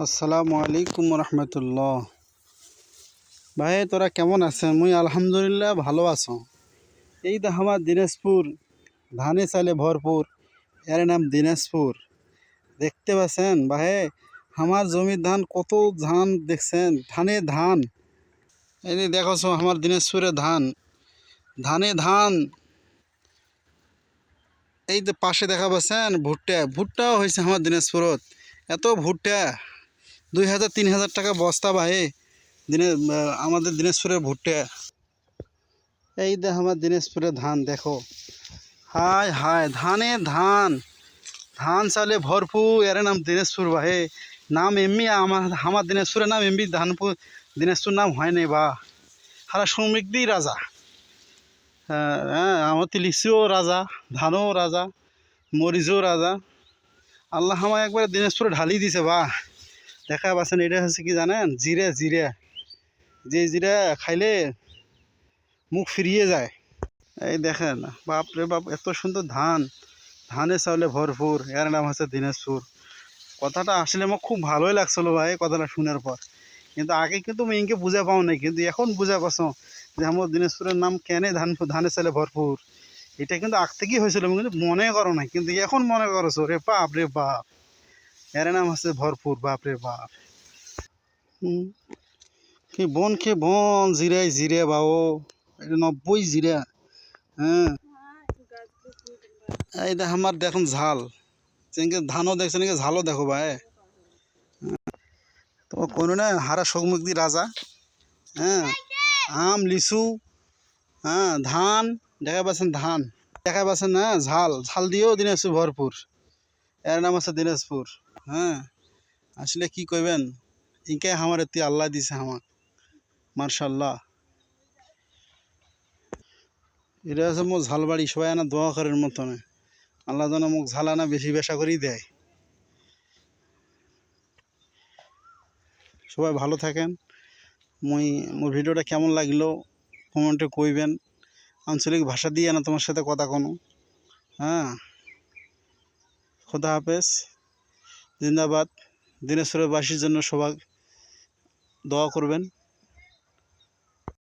আসসালামু আলাইকুম রহমতুল্লাহ। ভাই, তোরা কেমন আছেন? মুই আলহামদুলিল্লাহ ভালো আছো। এই তো আমার দিনাজপুর, ধানে চালে ভরপুর, এর নাম দিনাজপুর। দেখতে পাচ্ছেন? ভাই, আমার জমির ধান কত ধান দেখছেন? ধানে ধান। এই দেখছ আমার দিনাজপুরে ধান। ধানে ধান। এই যে পাশে দেখা পাচ্ছেন? ভুট্টা। ভুট্টাও হয়েছে আমার দিনাজপুরত। এত ভুট্টা। দুই হাজার, তিন হাজার টাকা বস্তা ভাই দিনে আমাদের দিনাজপুরের ভুট্টা। এই দেখ আমার দিনাজপুরের ধান, দেখো। হায় হায়, ধানে ধান। ধান চালে ভরপুর, এর নাম দিনাজপুর ভাই নাম এমনি আমার আমার দিনাজপুরের নাম এমনি ধানপুর, দিনাজপুর নাম হয় নাই বা। হারা সমৃদ্ধি রাজা। হ্যাঁ আমার লিচিও রাজা, ধানও রাজা, মরিচও রাজা। আল্লাহ আমায় একবার দিনাজপুরে ঢালি দিছে বা। দেখা পাচ্ছেন এটা হচ্ছে কি জানেন? জিরে জিরে যে জিরে খাইলে মুখ ফিরিয়ে যায়। এই দেখেন বাপ রে বাপ, এত সুন্দর ধান। ধানে চাউলে ভরপুর এর নাম হচ্ছে দিনাজপুর কথাটা আসলে আমার খুব ভালোই লাগছিল ভাই কথাটা শোনার পর। কিন্তু আগে কিন্তু ইনকে বুঝে পাও নাই, কিন্তু এখন বুঝে পাচ্ছ যে আমার দিনাজপুরের নাম কেন ধান, ধানে চালে ভরপুর এটা কিন্তু আগ থেকেই হয়েছিল কিন্তু মনে করো নাই, কিন্তু এখন মনে করছ রে বাপ রে বাপ। এর নাম ভরপুর, বাপরে বাপ। কি বন খে বন, জিরে জিরে বাও। এটা নব্বই জিরে। হ্যাঁ। এই দেখ আমার দেখুন ঝাল। যেনকে ধানও দেখছে নাকি ঝালও দেখো ভাই। তো কোনো না হারা শোকমুক্তি রাজা হ্যাঁ। আম, লিচু হ্যাঁ ধান, দেখা পাচ্ছেন ধান। দেখা পাচ্ছেন না, ঝাল। ঝাল দিয়েও দিনাজপুর ভরপুর এর নাম আছে দিনাজপুর। হ্যাঁ আসলে কি কইবেন? ইনকে আমার এতে আল্লাহ দিছে আমার মার্শাল্লাহ। এটা আছে মোক ঝালবাড়ি, সবাই আনা দোয়া করার মতনে। আল্লাহ যেন মোক ঝাল আনা বেশি বেশা করেই দেয়। সবাই ভালো থাকেন। মুই, মোর ভিডিওটা কেমন লাগল কমেন্টে কইবেন। আঞ্চলিক ভাষা দিয়ে না তোমার সাথে কথা কোনো। হ্যাঁ। খোদা হাফেজ। জিন্দাবাদ। দিনেশ্বরের বাসীর জন্য সবাই দোয়া করবেন।